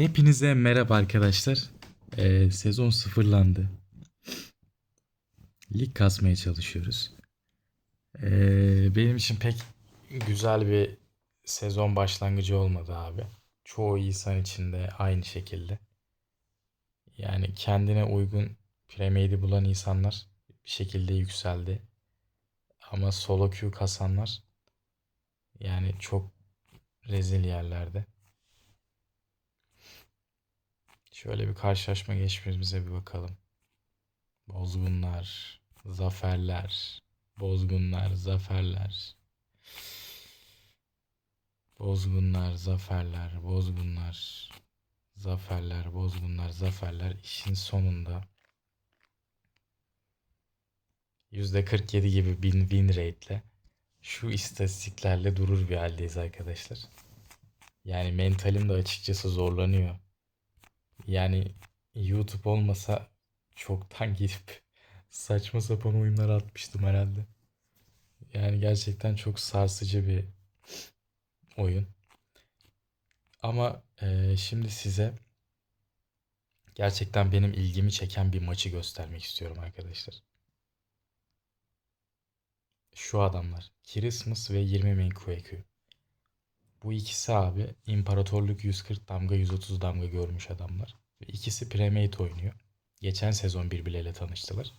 Hepinize merhaba arkadaşlar. Ee, sezon sıfırlandı. Lig kasmaya çalışıyoruz. Ee, benim için pek güzel bir sezon başlangıcı olmadı abi. Çoğu insan için de aynı şekilde. Yani kendine uygun premade'i bulan insanlar bir şekilde yükseldi. Ama solo queue kasanlar yani çok rezil yerlerde. Şöyle bir karşılaşma geçmişimize bir bakalım. Bozgunlar, zaferler, bozgunlar, zaferler. Bozgunlar, zaferler, bozgunlar, zaferler, bozgunlar, zaferler. İşin sonunda %47 gibi bin win rate'le şu istatistiklerle durur bir haldeyiz arkadaşlar. Yani mentalim de açıkçası zorlanıyor. Yani YouTube olmasa çoktan gidip saçma sapan oyunlar atmıştım herhalde. Yani gerçekten çok sarsıcı bir oyun. Ama eee, şimdi size gerçekten benim ilgimi çeken bir maçı göstermek istiyorum arkadaşlar. Şu adamlar. Christmas ve 20 main QQ. Bu ikisi abi İmparatorluk 140 damga 130 damga görmüş adamlar. Ve ikisi Premade oynuyor. Geçen sezon birbirleriyle tanıştılar.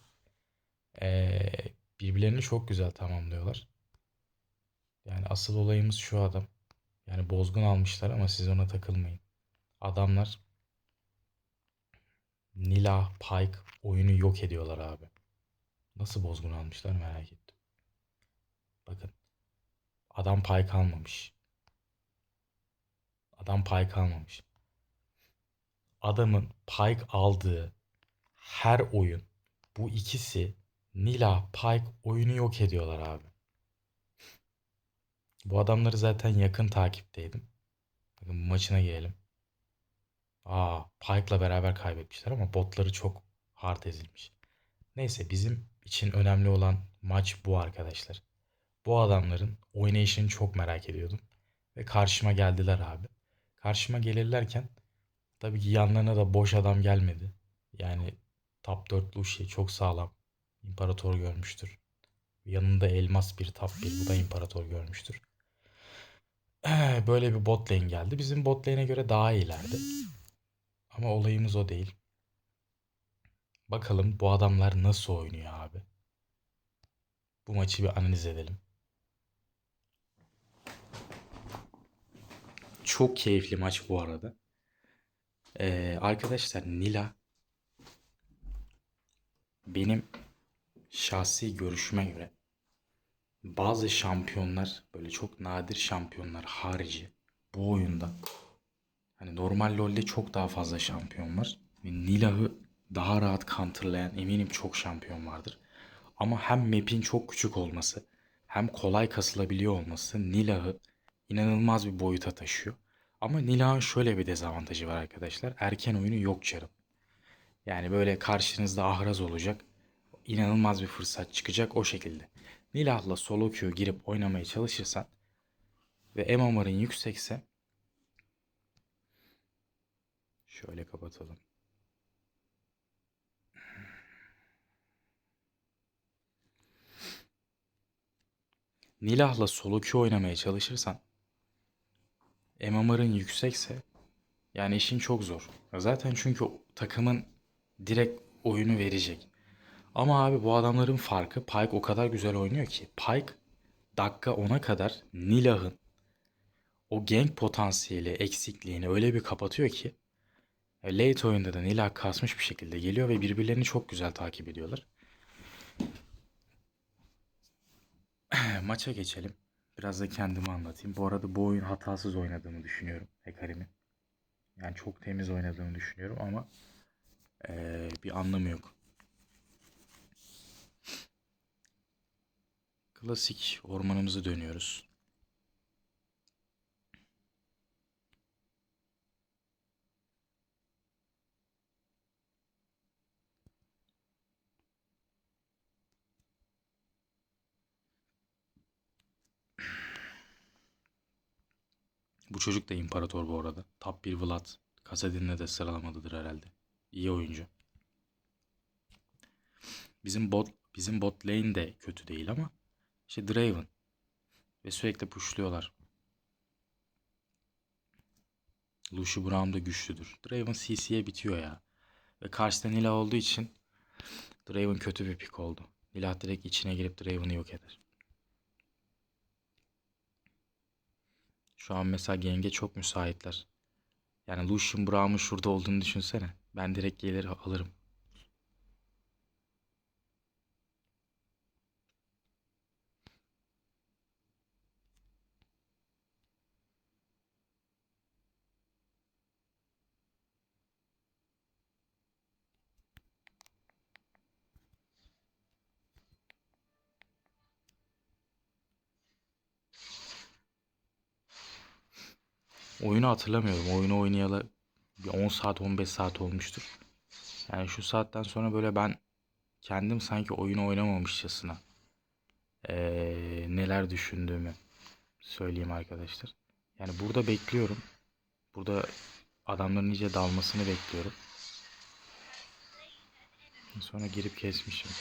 Ee, birbirlerini çok güzel tamamlıyorlar. Yani asıl olayımız şu adam. Yani bozgun almışlar ama siz ona takılmayın. Adamlar Nila, Pike oyunu yok ediyorlar abi. Nasıl bozgun almışlar merak ettim. Bakın. Adam Pike almamış. Adam Pike almamış. Adamın Pike aldığı her oyun bu ikisi Nila, Pike oyunu yok ediyorlar abi. Bu adamları zaten yakın takipteydim. Bakın maçına gelelim. Aa, Pike'la beraber kaybetmişler ama botları çok hard ezilmiş. Neyse bizim için önemli olan maç bu arkadaşlar. Bu adamların oynayışını çok merak ediyordum. Ve karşıma geldiler abi. Karşıma gelirlerken tabii ki yanlarına da boş adam gelmedi. Yani top 4 Lucy çok sağlam. İmparator görmüştür. Yanında elmas bir top 1 bu da imparator görmüştür. Böyle bir bot lane geldi. Bizim bot lane'e göre daha iyilerdi. Ama olayımız o değil. Bakalım bu adamlar nasıl oynuyor abi. Bu maçı bir analiz edelim. Çok keyifli maç bu arada. Ee, arkadaşlar Nila benim şahsi görüşüme göre bazı şampiyonlar böyle çok nadir şampiyonlar harici bu oyunda hani normal LoL'de çok daha fazla şampiyon var Nilah'ı daha rahat counterlayan eminim çok şampiyon vardır. Ama hem map'in çok küçük olması hem kolay kasılabiliyor olması Nilah'ı inanılmaz bir boyuta taşıyor. Ama Nilah'ın şöyle bir dezavantajı var arkadaşlar. Erken oyunu yok çarım. Yani böyle karşınızda ahraz olacak. İnanılmaz bir fırsat çıkacak o şekilde. Nilah'la solo queue girip oynamaya çalışırsan ve MMR'ın yüksekse şöyle kapatalım. Nilah'la solo queue oynamaya çalışırsan MMR'ın yüksekse yani işin çok zor. Zaten çünkü takımın direkt oyunu verecek. Ama abi bu adamların farkı Pike o kadar güzel oynuyor ki. Pike dakika 10'a kadar Nilah'ın o gank potansiyeli eksikliğini öyle bir kapatıyor ki e, late oyunda da Nilah kasmış bir şekilde geliyor ve birbirlerini çok güzel takip ediyorlar. Maça geçelim. Biraz da kendimi anlatayım. Bu arada bu oyun hatasız oynadığımı düşünüyorum Hekarim'in. Yani çok temiz oynadığını düşünüyorum ama eee, bir anlamı yok. Klasik ormanımızı dönüyoruz. Bu çocuk da imparator bu arada. Top 1 Vlad. Kasadin'le de sıralamadıdır herhalde. İyi oyuncu. Bizim bot bizim bot lane de kötü değil ama işte Draven ve sürekli pushluyorlar. Lucio Brown da güçlüdür. Draven CC'ye bitiyor ya. Ve karşıda Nila olduğu için Draven kötü bir pick oldu. Nila direkt içine girip Draven'ı yok eder. Şu an mesela Geng'e çok müsaitler. Yani Lucian Brown'un şurada olduğunu düşünsene. Ben direkt gelir alırım. Oyunu hatırlamıyorum. Oyunu oynayalı bir 10 saat 15 saat olmuştur. Yani şu saatten sonra böyle ben kendim sanki oyunu oynamamışçasına eee, neler düşündüğümü söyleyeyim arkadaşlar. Yani burada bekliyorum. Burada adamların iyice dalmasını bekliyorum. Sonra girip kesmişim.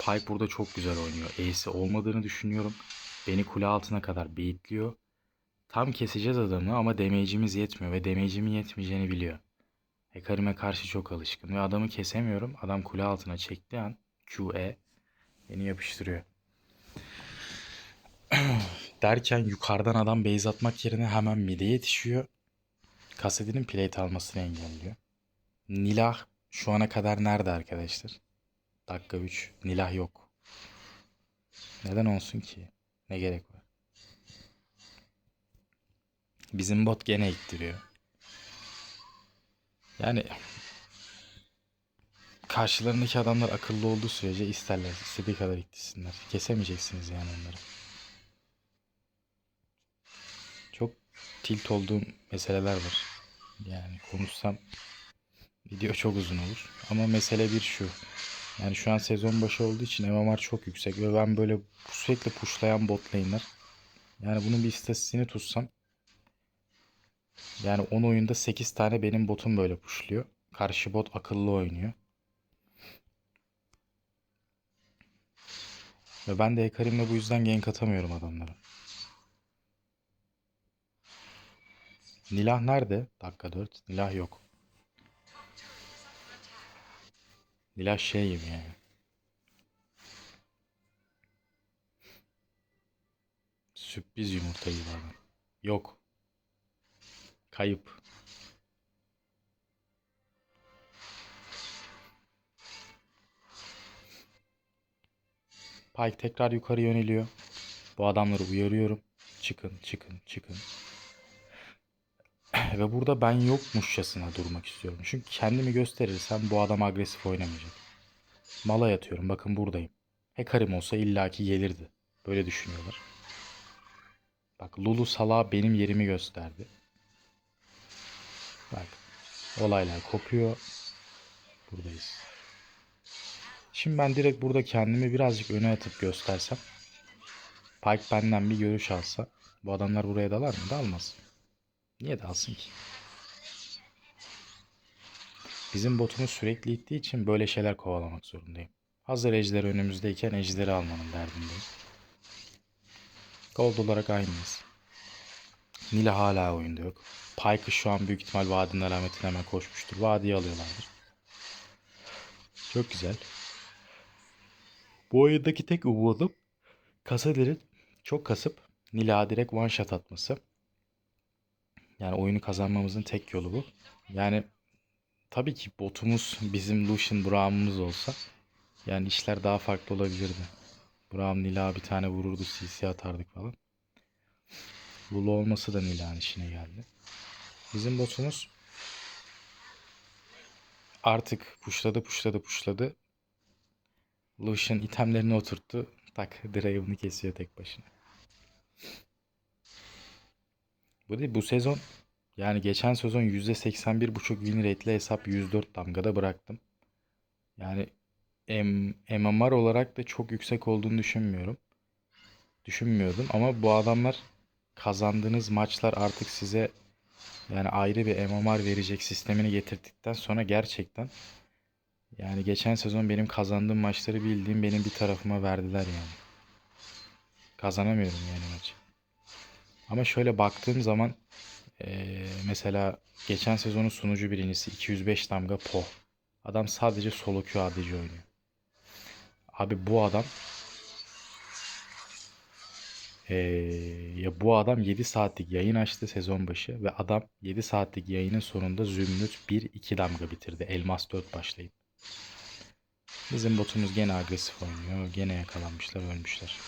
Pipe burada çok güzel oynuyor. Ace'i olmadığını düşünüyorum. Beni kule altına kadar baitliyor. Tam keseceğiz adamı ama damage'imiz yetmiyor ve damage'imin yetmeyeceğini biliyor. Hecarim'e karşı çok alışkın ve adamı kesemiyorum. Adam kule altına çektiği an QE beni yapıştırıyor. Derken yukarıdan adam base atmak yerine hemen mid'e yetişiyor. Kasedi'nin plate almasını engelliyor. Nilah şu ana kadar nerede arkadaşlar? Dakika 3. Nilah yok. Neden olsun ki? Ne gerek var? Bizim bot gene ittiriyor. Yani karşılarındaki adamlar akıllı olduğu sürece isterler. istediği kadar ittirsinler. Kesemeyeceksiniz yani onları. Çok tilt olduğum meseleler var. Yani konuşsam video çok uzun olur. Ama mesele bir şu. Yani şu an sezon başı olduğu için MMR çok yüksek ve ben böyle sürekli pushlayan bot lane'ler. Yani bunun bir istatistiğini tutsam yani 10 oyunda 8 tane benim botum böyle pushluyor. Karşı bot akıllı oynuyor. Ve ben de Ekarim'le bu yüzden gank atamıyorum adamlara. Nilah nerede? Dakika 4. Nilah yok. Nilah şey gibi yani. Sürpriz yumurta gibi. Yok. Kayıp. Pike tekrar yukarı yöneliyor. Bu adamları uyarıyorum. Çıkın, çıkın, çıkın. Ve burada ben yokmuşçasına durmak istiyorum. Çünkü kendimi gösterirsem bu adam agresif oynamayacak. Mala yatıyorum. Bakın buradayım. Hekarim olsa illaki gelirdi. Böyle düşünüyorlar. Bak Lulu Sala benim yerimi gösterdi. Bak olaylar kopuyor. Buradayız. Şimdi ben direkt burada kendimi birazcık öne atıp göstersem. Pike benden bir görüş alsa. Bu adamlar buraya dalar mı? Dalmaz. Niye dalsın ki? Bizim botumuz sürekli ittiği için böyle şeyler kovalamak zorundayım. Hazır ejder önümüzdeyken ejderi almanın derdindeyim. Gold olarak aynıyız. Nila hala oyunda yok. Pike'ı şu an büyük ihtimal vadinin alametine hemen koşmuştur. Vadiyi alıyorlardır. Çok güzel. Bu oyundaki tek umudum Kasader'in çok kasıp Nila direkt one shot atması. Yani oyunu kazanmamızın tek yolu bu. Yani tabii ki botumuz bizim Lucian Brown'umuz olsa yani işler daha farklı olabilirdi. Brown Nila bir tane vururdu CC atardık falan. Lulu olması da Nila'nın işine geldi. Bizim botumuz artık pushladı pushladı pushladı. Lucian itemlerini oturttu. Tak Draven'ı kesiyor tek başına. Bu değil bu sezon yani geçen sezon %81.5 win rate ile hesap 104 damgada bıraktım. Yani M MMR olarak da çok yüksek olduğunu düşünmüyorum. Düşünmüyordum ama bu adamlar kazandığınız maçlar artık size yani ayrı bir MMR verecek sistemini getirdikten sonra gerçekten yani geçen sezon benim kazandığım maçları bildiğim benim bir tarafıma verdiler yani. Kazanamıyorum yani maçı. Ama şöyle baktığım zaman eee, mesela geçen sezonun sunucu birincisi 205 damga Po. Adam sadece solo queue ADC oynuyor. Abi bu adam eee, ya bu adam 7 saatlik yayın açtı sezon başı ve adam 7 saatlik yayının sonunda Zümrüt 1-2 damga bitirdi. Elmas 4 başlayıp. Bizim botumuz gene agresif oynuyor. Gene yakalanmışlar, ölmüşler.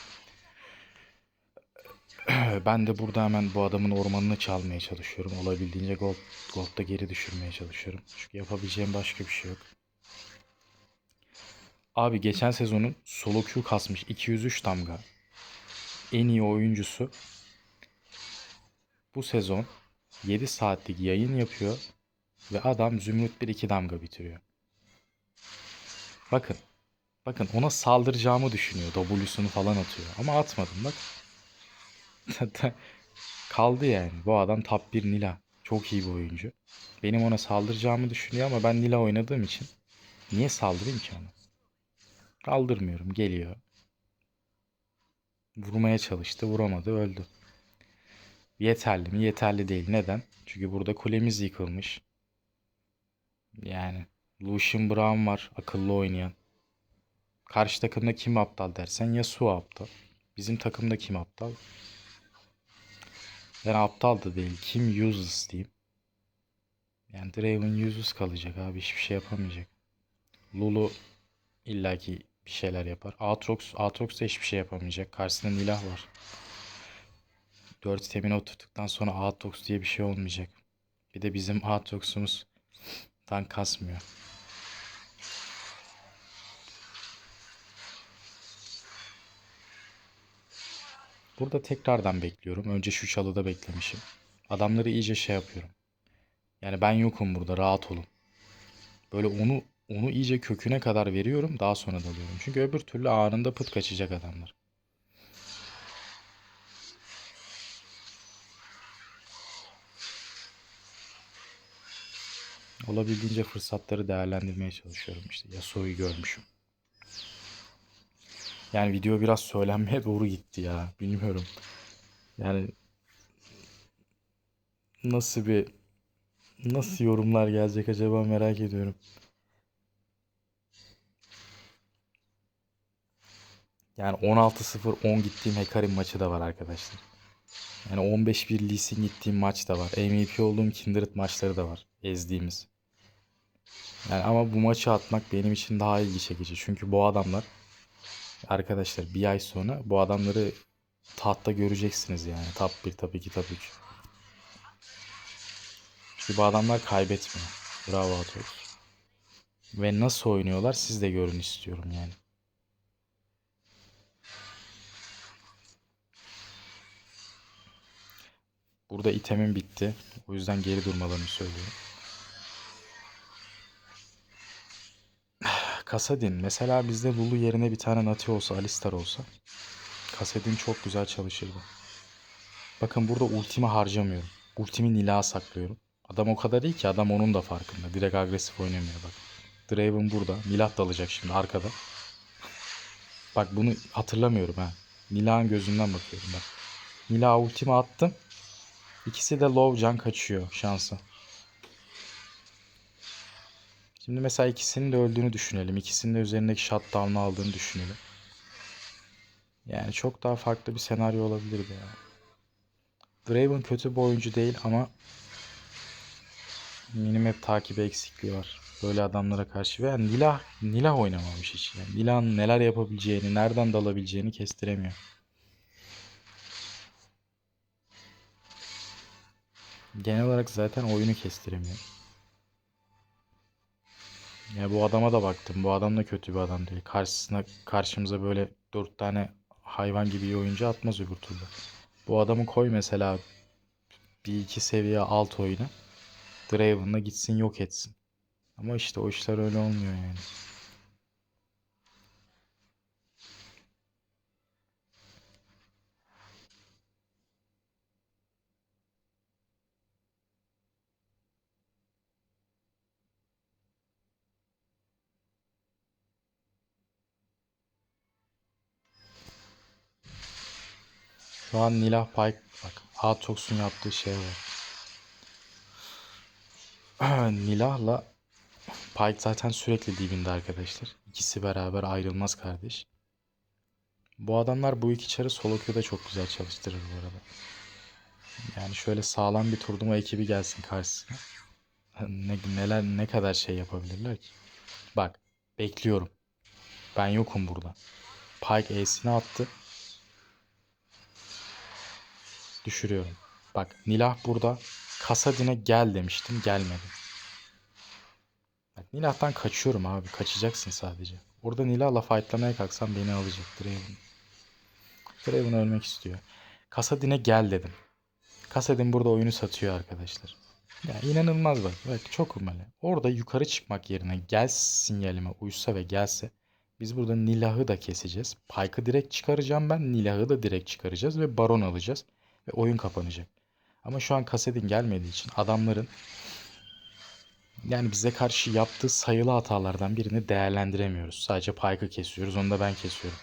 Ben de burada hemen bu adamın ormanını çalmaya çalışıyorum. Olabildiğince gold, gold'da geri düşürmeye çalışıyorum. Çünkü yapabileceğim başka bir şey yok. Abi geçen sezonun solo Q kasmış 203 damga. En iyi oyuncusu bu sezon 7 saatlik yayın yapıyor ve adam Zümrüt 1-2 damga bitiriyor. Bakın. Bakın ona saldıracağımı düşünüyor. W'sunu falan atıyor. Ama atmadım bak. Kaldı yani. Bu adam top 1 Nila. Çok iyi bir oyuncu. Benim ona saldıracağımı düşünüyor ama ben Nila oynadığım için niye saldırayım ki ona? Kaldırmıyorum. Geliyor. Vurmaya çalıştı. Vuramadı. Öldü. Yeterli mi? Yeterli değil. Neden? Çünkü burada kulemiz yıkılmış. Yani Lucian Brown var. Akıllı oynayan. Karşı takımda kim aptal dersen Yasuo aptal. Bizim takımda kim aptal? Yani aptal da değil. Kim useless diyeyim. Yani Draven useless kalacak abi. Hiçbir şey yapamayacak. Lulu illaki bir şeyler yapar. Aatrox, Aatrox da hiçbir şey yapamayacak. Karşısında Nilah var. 4 stamina oturttuktan sonra Aatrox diye bir şey olmayacak. Bir de bizim Aatrox'umuz tank kasmıyor. Burada tekrardan bekliyorum. Önce şu çalıda beklemişim. Adamları iyice şey yapıyorum. Yani ben yokum burada rahat olun. Böyle onu onu iyice köküne kadar veriyorum daha sonra dalıyorum. Çünkü öbür türlü anında pıt kaçacak adamlar. Olabildiğince fırsatları değerlendirmeye çalışıyorum işte. Yasuo'yu görmüşüm. Yani video biraz söylenmeye doğru gitti ya. Bilmiyorum. Yani nasıl bir nasıl yorumlar gelecek acaba merak ediyorum. Yani 16-0 10 gittiğim Hekarim maçı da var arkadaşlar. Yani 15-1 Lee Sin gittiğim maç da var. MVP olduğum Kindred maçları da var. Ezdiğimiz. Yani ama bu maçı atmak benim için daha ilgi çekici. Çünkü bu adamlar arkadaşlar bir ay sonra bu adamları tahtta göreceksiniz yani. Top 1, top 2, top 3. Çünkü bu adamlar kaybetmiyor. Bravo Atos. Ve nasıl oynuyorlar siz de görün istiyorum yani. Burada itemim bitti. O yüzden geri durmalarını söylüyorum. Kasadin. Mesela bizde Lulu yerine bir tane Nati olsa, Alistar olsa Kasadin çok güzel çalışırdı. Bakın burada ultimi harcamıyorum. Ultimi Nilah'a saklıyorum. Adam o kadar iyi ki adam onun da farkında. Direkt agresif oynamıyor bak. Draven burada. Nilah dalacak şimdi arkada. Bak bunu hatırlamıyorum ha. Nilah'ın gözünden bakıyorum bak. Nilah'a ultimi attım. İkisi de low can kaçıyor şansı. Şimdi mesela ikisinin de öldüğünü düşünelim. İkisinin de üzerindeki shutdown'u aldığını düşünelim. Yani çok daha farklı bir senaryo olabilirdi ya. Draven kötü bir oyuncu değil ama minimap takibi eksikliği var. Böyle adamlara karşı ve Nilah Nilah oynamamış hiç. Yani Nilah'ın neler yapabileceğini, nereden dalabileceğini kestiremiyor. Genel olarak zaten oyunu kestiremiyor. Ya bu adama da baktım. Bu adam da kötü bir adam değil. Karşısına karşımıza böyle dört tane hayvan gibi bir oyuncu atmaz öbür türlü. Bu adamı koy mesela bir iki seviye alt oyuna. Draven'la gitsin yok etsin. Ama işte o işler öyle olmuyor yani. Şu an Nilah Pike bak Aatrox'un yaptığı şey var. Nilah'la Pike zaten sürekli dibinde arkadaşlar. İkisi beraber ayrılmaz kardeş. Bu adamlar bu iki çarı solo queue'da çok güzel çalıştırır bu arada. Yani şöyle sağlam bir turnuva ekibi gelsin karşısına. Ne, neler ne kadar şey yapabilirler ki? Bak bekliyorum. Ben yokum burada. Pike Ace'ini attı. Düşürüyorum. Bak Nilah burada. Kasadin'e gel demiştim. Gelmedi. Bak Nilah'tan kaçıyorum abi. Kaçacaksın sadece. Orada Nilah'la fightlamaya kalksam beni alacak Draven. Draven ölmek istiyor. Kasadin'e gel dedim. Kasadin burada oyunu satıyor arkadaşlar. Ya inanılmaz bak. Bak çok umeli. Orada yukarı çıkmak yerine gel sinyalime uysa ve gelse biz burada Nilah'ı da keseceğiz. Pike'ı direkt çıkaracağım ben. Nilah'ı da direkt çıkaracağız ve Baron alacağız. Ve oyun kapanacak. Ama şu an Kasedin gelmediği için adamların yani bize karşı yaptığı sayılı hatalardan birini değerlendiremiyoruz. Sadece Pike'ı kesiyoruz. Onu da ben kesiyorum.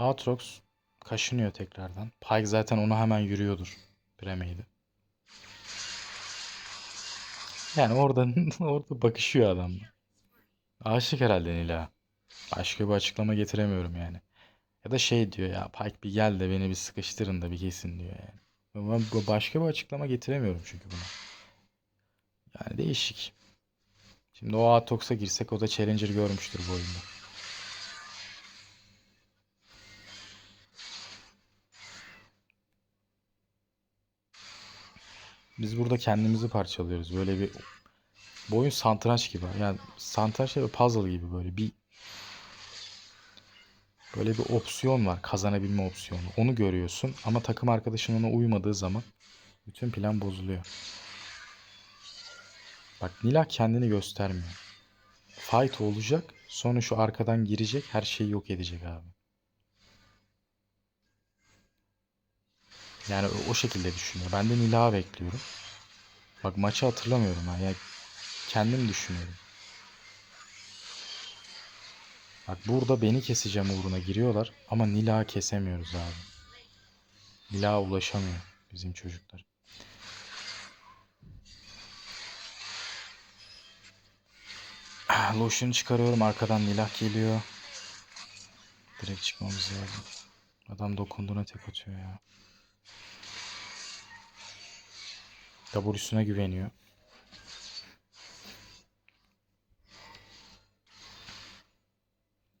Aatrox kaşınıyor tekrardan. Pike zaten ona hemen yürüyordur. Premeydi. Yani orada orada bakışıyor adam. Aşık herhalde Nila. Başka bir açıklama getiremiyorum yani. Ya da şey diyor ya Pike bir gel de beni bir sıkıştırın da bir kesin diyor yani. Bu- başka bir açıklama getiremiyorum çünkü buna. Yani değişik. Şimdi o Aatrox'a girsek o da Challenger görmüştür bu oyunda. Biz burada kendimizi parçalıyoruz. Böyle bir bu oyun satranç gibi. Yani satranç ve puzzle gibi böyle bir böyle bir opsiyon var. Kazanabilme opsiyonu. Onu görüyorsun ama takım arkadaşın ona uymadığı zaman bütün plan bozuluyor. Bak Nila kendini göstermiyor. Fight olacak. Sonra şu arkadan girecek. Her şeyi yok edecek abi. Yani o, şekilde düşünüyor. Ben de Nilah'ı bekliyorum. Bak maçı hatırlamıyorum ha. Ya kendim düşünüyorum. Bak burada beni keseceğim uğruna giriyorlar ama Nilah'ı kesemiyoruz abi. Nilah'a ulaşamıyor bizim çocuklar. Ah, Lotion'u çıkarıyorum arkadan Nilah geliyor. Direkt çıkmamız lazım. Adam dokunduğuna tek atıyor ya. W'suna güveniyor.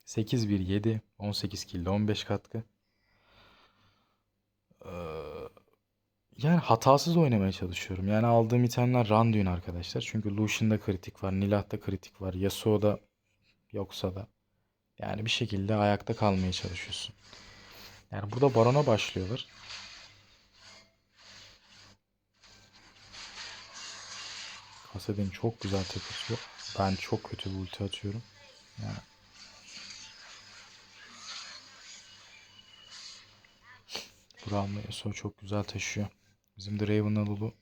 Sekiz bir yedi. On sekiz kilde on beş katkı. Ee, yani hatasız oynamaya çalışıyorum. Yani aldığım itemler Randuin arkadaşlar. Çünkü Lucian'da kritik var. Nilah'ta kritik var. Yasuo'da yoksa da. Yani bir şekilde ayakta kalmaya çalışıyorsun. Yani burada Baron'a başlıyorlar. Kasadin çok güzel tek atıyor. Ben çok kötü bir ulti atıyorum. Yani Braum'la Yasuo çok güzel taşıyor. Bizim de Raven'la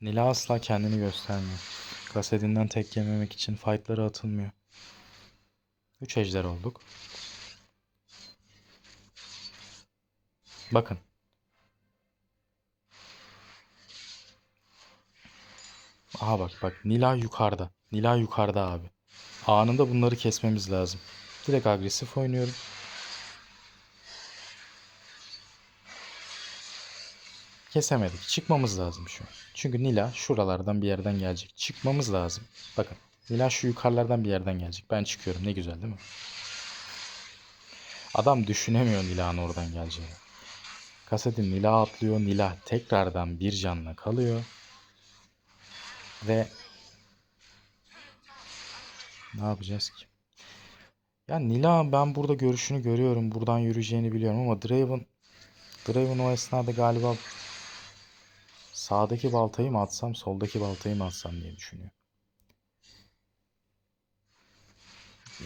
Nila asla kendini göstermiyor. Kasetinden tek yememek için fightlara atılmıyor. 3 ejder olduk. Bakın. Aha bak bak Nila yukarıda. Nila yukarıda abi. Anında bunları kesmemiz lazım. Direkt agresif oynuyorum. Kesemedik. Çıkmamız lazım şu an. Çünkü Nila şuralardan bir yerden gelecek. Çıkmamız lazım. Bakın. Nila şu yukarılardan bir yerden gelecek. Ben çıkıyorum. Ne güzel değil mi? Adam düşünemiyor Nila'nın oradan geleceğini. Kasedin Nila atlıyor. Nila tekrardan bir canla kalıyor. Ve ne yapacağız ki? Ya Nila ben burada görüşünü görüyorum. Buradan yürüyeceğini biliyorum ama Draven Draven o esnada galiba sağdaki baltayı mı atsam, soldaki baltayı mı atsam diye düşünüyor.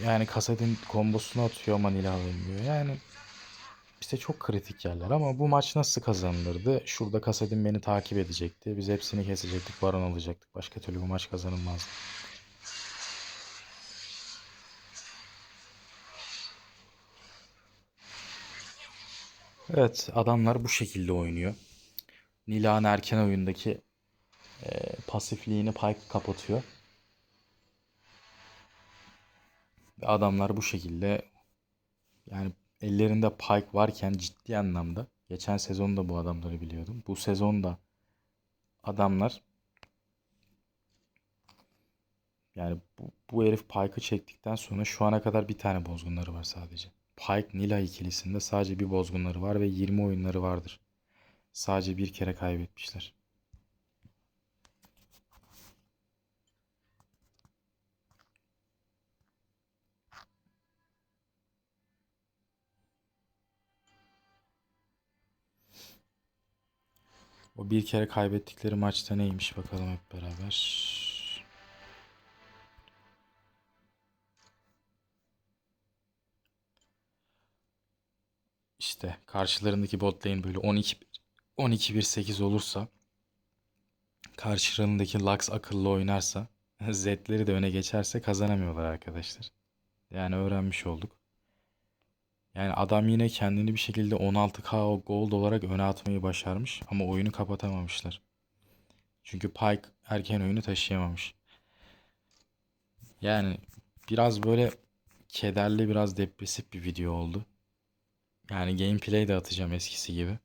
Yani Kasadin kombosunu atıyor ama Nila ölmüyor. Yani işte çok kritik yerler ama bu maç nasıl kazanılırdı? Şurada Kasadin beni takip edecekti. Biz hepsini kesecektik, baron alacaktık. Başka türlü bu maç kazanılmazdı. Evet, adamlar bu şekilde oynuyor. Nila'nın erken oyundaki e, pasifliğini Pyke kapatıyor. Ve adamlar bu şekilde yani ellerinde Pyke varken ciddi anlamda geçen sezon da bu adamları biliyordum. Bu sezon da adamlar yani bu, bu herif Pyke'ı çektikten sonra şu ana kadar bir tane bozgunları var sadece. Pyke Nila ikilisinde sadece bir bozgunları var ve 20 oyunları vardır. Sadece bir kere kaybetmişler. O bir kere kaybettikleri maçta neymiş bakalım hep beraber. İşte karşılarındaki bot lane böyle 12 12-1-8 olursa karşılarındaki Lux akıllı oynarsa Z'leri de öne geçerse kazanamıyorlar arkadaşlar. Yani öğrenmiş olduk. Yani adam yine kendini bir şekilde 16k gold olarak öne atmayı başarmış ama oyunu kapatamamışlar. Çünkü Pyke erken oyunu taşıyamamış. Yani biraz böyle kederli, biraz depresif bir video oldu. Yani gameplay de atacağım eskisi gibi.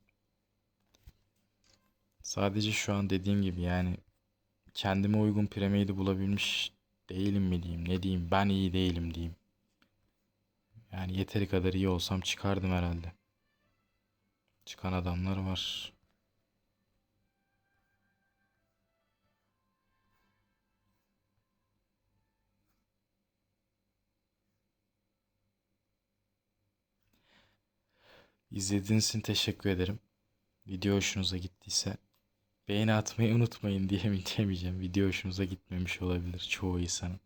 Sadece şu an dediğim gibi yani kendime uygun premade'i bulabilmiş değilim mi diyeyim, ne diyeyim, ben iyi değilim diyeyim. Yani yeteri kadar iyi olsam çıkardım herhalde. Çıkan adamlar var. İzlediğiniz için teşekkür ederim. Video hoşunuza gittiyse beğeni atmayı unutmayın diyemeyeceğim. Video hoşunuza gitmemiş olabilir çoğu insanın.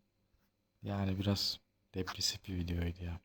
Yani biraz depresif bir videoydu ya.